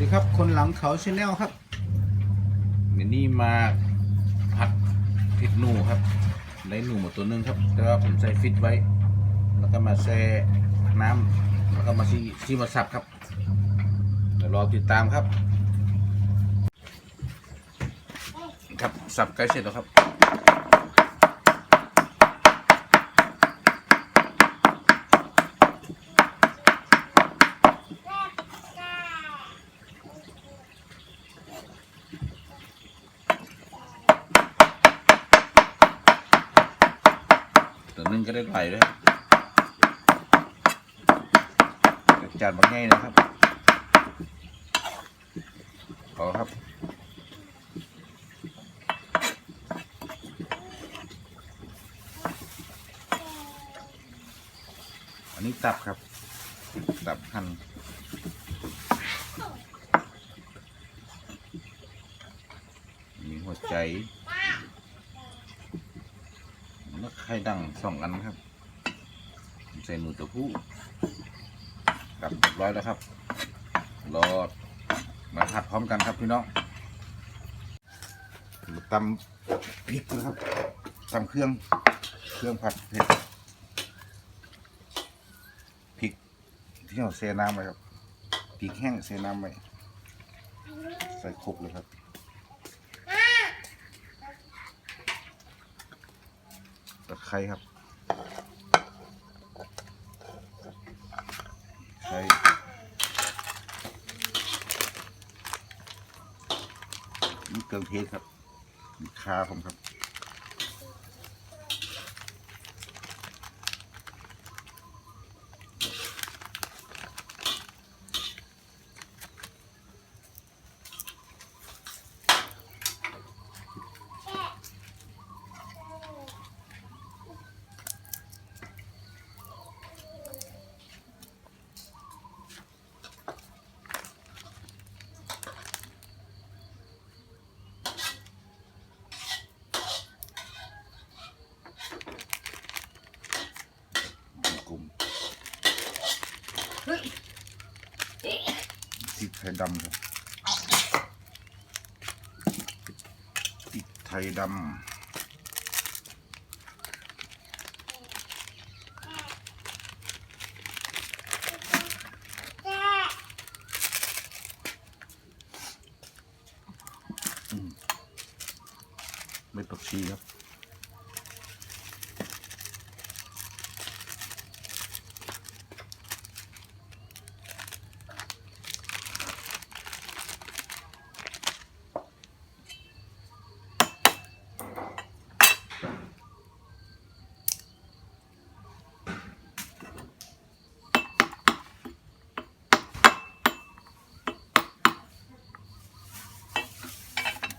ดีครับ คนหลังเขาชาแนลครับเดี๋ยนี้มาผัดผิดหนูครับได้หนูหมาตัวหนึงครับ แต่ว่าผมใส่ฟิตไว้ แล้วก็มาแช่น้ำแล้วก็มาซีซีมาสับครับเดี๋ยวรอติดตามครับ ครับสับใกล้เสร็จแล้วครับ ตัวนึงก็ได้ไหลด้วยครับ จานบางง่ายนะครับพอครับอันนี้ตับครับ ตับหั่นมีหัวใจแล้วไข่ดังสองอันครับ ใส่หมูตัวผู้ กับเรียบร้อยแล้วครับ รอมาผัดพร้อมกันครับพี่น้องตำพริกนะครับตำเครื่องเครื่องผัดเผ็ดพริกที่เราเซน้ำไว้ครับพริกแห้งเซน้ำไว้ใส่คลุกเลยครับตะไคร้ครับไคร้นี่ เครื่องเทศครับมีคาผมครับ กลุ่ม พริกไทยดำครับพริกไทยดำอืมไม่ผักชีครับ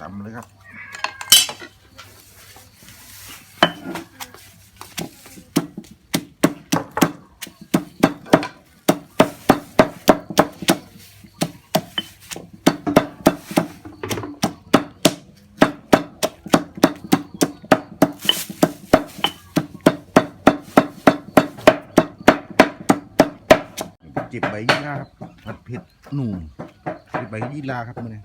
ตำเลยครับ จิบใบยี่ราครับผัดเผ็ด หนูจิบใบยี่ราครับมื่อนี้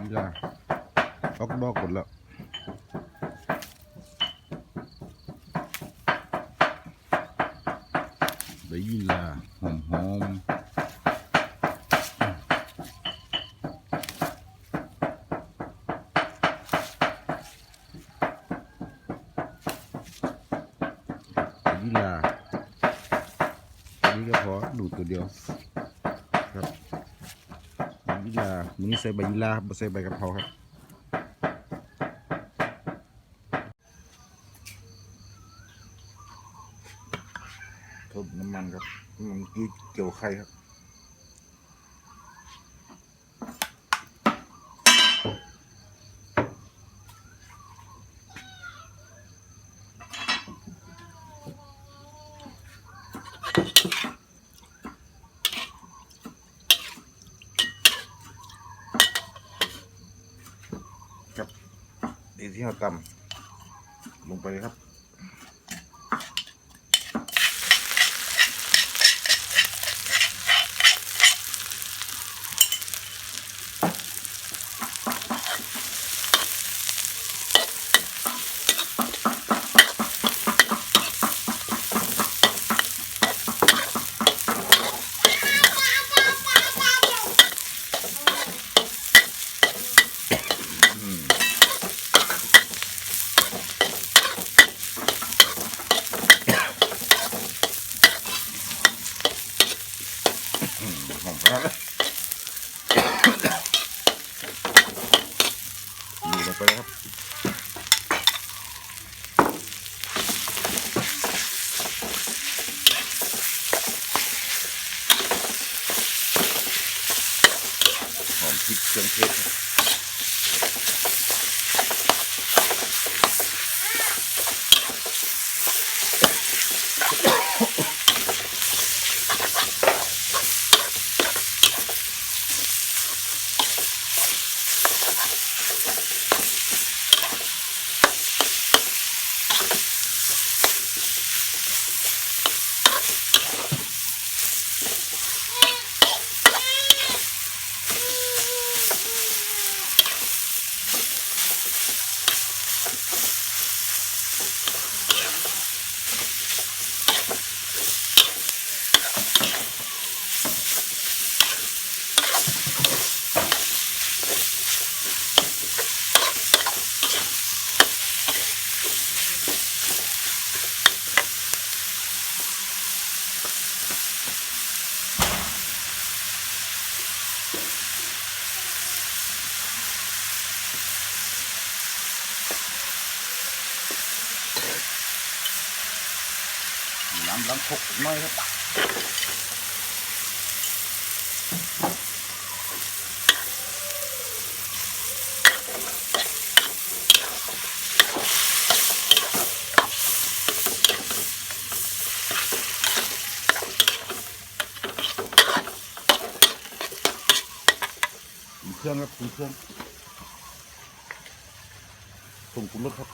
ยี่ราออกดอกหมดแล้วใบยี่ราหอมหอมใบยี่ราอันนี้ก็พอดูตัวเดียวครับ ยี่รามือนี้ใส่ใบยี่ราบไม่ใส่ใบกะเพราครับทุบน้ำมันครับมันกี้เกี่ยวไข่ครับ ที่เราตำลงไปเลยครับ น้ำล้างคกหน่อยครับปรุงเครื่องครับปรุงเครื่องปรุงปรุงรสครับ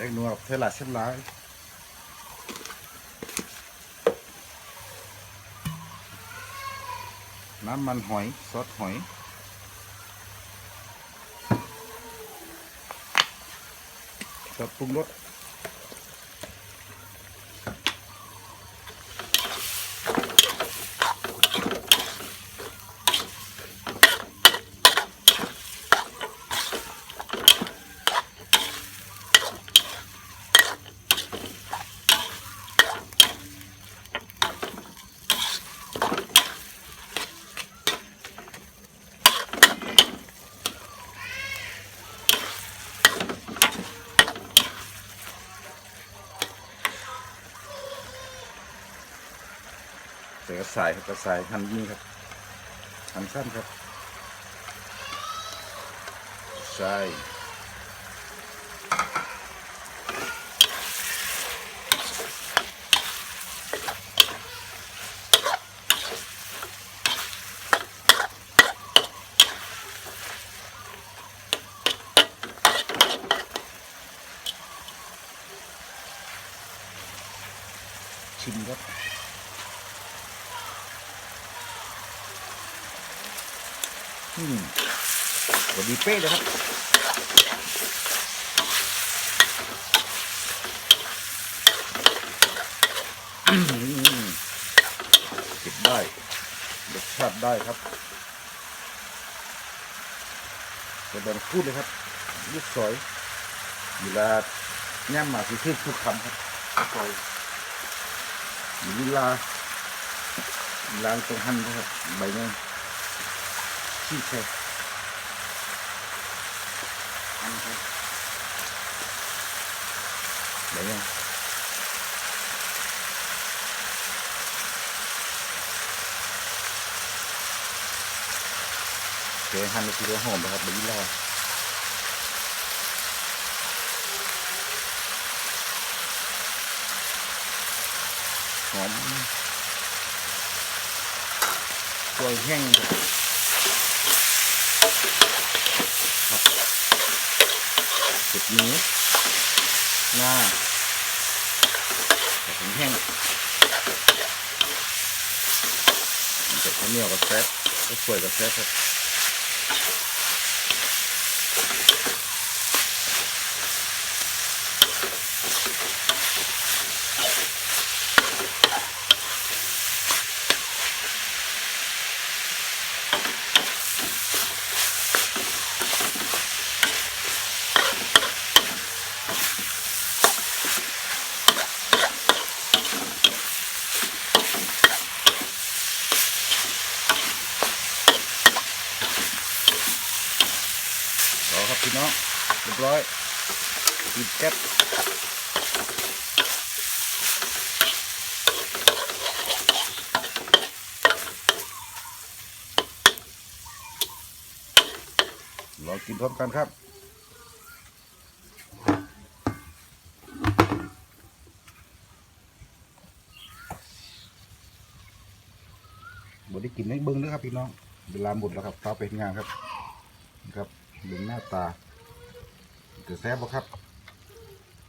เอ็กนัวเทลาเส้นร้ายน้ำมันหอย ซอสหอย กับปรุงรสใส่กระสายครับกระสายหันนี่ครับหันสั้นครับใช่ชิมครับ อืมพอดีเป๊ะเลยครับอืมเก็บได้รสชาติได้ครับจะแบ่งพูดเลยครับลูกสอยเวลาย่ำมาคือคือทุกคำครับสอยอยู่เวลาล้างตรงหั่นนะครับใบเนี้ ขี้แค่อันนี้ใบเนี้โอเคหั่นไปทีละหอมนะ ครับใบยี่ลาหอมกล้วยแห้งครับเก็นี้หน้าแต่ผมแห้งเก็จข้าวเหนียวกับแซ่บก็สวยกับแซ่บครับ พี่น้องเรียบร้อยปิดแก๊สรอกินพร้อมกันครับบได้กินให้เบิ้งนะครับพี่น้องเวลาหมดแล้วครับฟ้าเป็นงานครับนะครับ ดูหน้าตาจะแซ่บบ่ครับ